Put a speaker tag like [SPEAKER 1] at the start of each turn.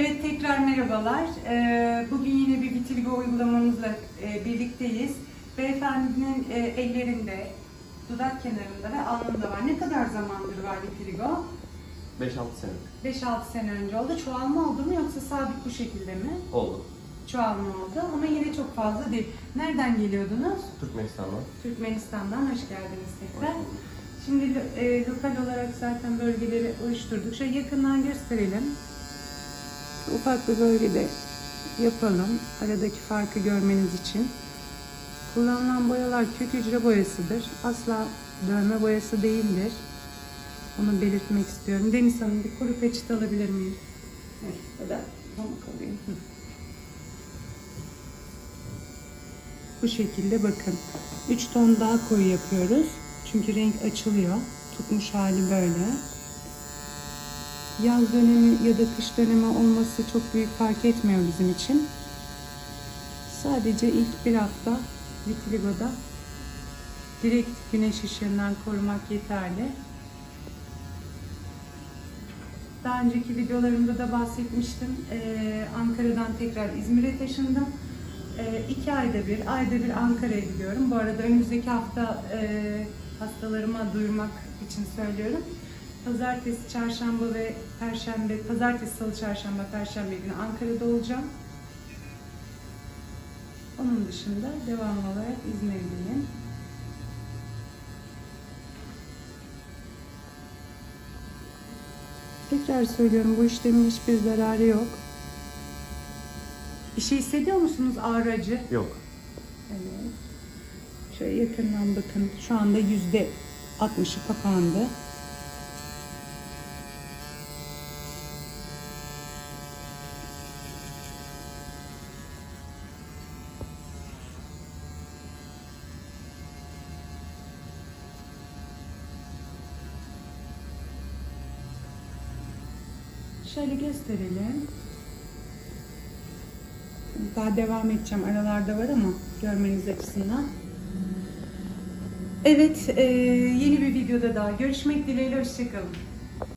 [SPEAKER 1] Evet tekrar merhabalar. Ee, Bugün yine bir vitiligo uygulamamızla e, birlikteyiz. Beyefendinin e, ellerinde, dudak kenarında ve alnında var. Ne kadar zamandır var vitiligo?
[SPEAKER 2] 5-6 sene
[SPEAKER 1] 5-6 sene önce oldu. Çoğalma oldu mu yoksa sabit bu şekilde mi?
[SPEAKER 2] oldu.
[SPEAKER 1] Çoğalma oldu ama yine çok fazla değil. Nereden geliyordunuz?
[SPEAKER 2] Türkmenistan'dan.
[SPEAKER 1] Türkmenistan'dan hoş geldiniz tekrar.
[SPEAKER 2] Hoş bulduk.
[SPEAKER 1] Şimdi e, lokal olarak zaten bölgeleri oluşturduk. Şöyle yakından gösterelim. Ufak bir bölgede yapalım. Aradaki farkı görmeniz için. Kullanılan boyalar kök hücre boyasıdır. Asla dövme boyası değildir. Onu belirtmek istiyorum. Deniz Hanım bir kuru peçete alabilir miyim? Evet, ya da pamuk alayım. Bu şekilde bakın. 3 ton daha koyu yapıyoruz. Çünkü renk açılıyor. Tutmuş hali böyle. Yaz dönemi ya da kış dönemi olması çok büyük fark etmiyor bizim için. Sadece ilk bir hafta vitiligoda direkt güneş ışığından korumak yeterli. Daha önceki videolarımda da bahsetmiştim. Ee, Ankara'dan tekrar İzmir'e taşındım. Ee, iki ayda bir, ayda bir Ankara'ya gidiyorum. Bu arada önümüzdeki hafta e, hastalarıma duyurmak için söylüyorum. Pazartesi, çarşamba ve perşembe, pazartesi, salı, çarşamba, perşembe günü Ankara'da olacağım. Onun dışında devam olarak İzmir'deyim. Tekrar söylüyorum bu işlemin hiçbir zararı yok. Bir şey hissediyor musunuz ağrı acı?
[SPEAKER 2] Yok.
[SPEAKER 1] Evet. Şöyle yakından bakın. Şu anda yüzde 60'ı kapandı. Şöyle gösterelim. Daha devam edeceğim. Aralarda var ama görmeniz açısından. Evet, e, yeni bir videoda daha görüşmek dileğiyle. Hoşçakalın.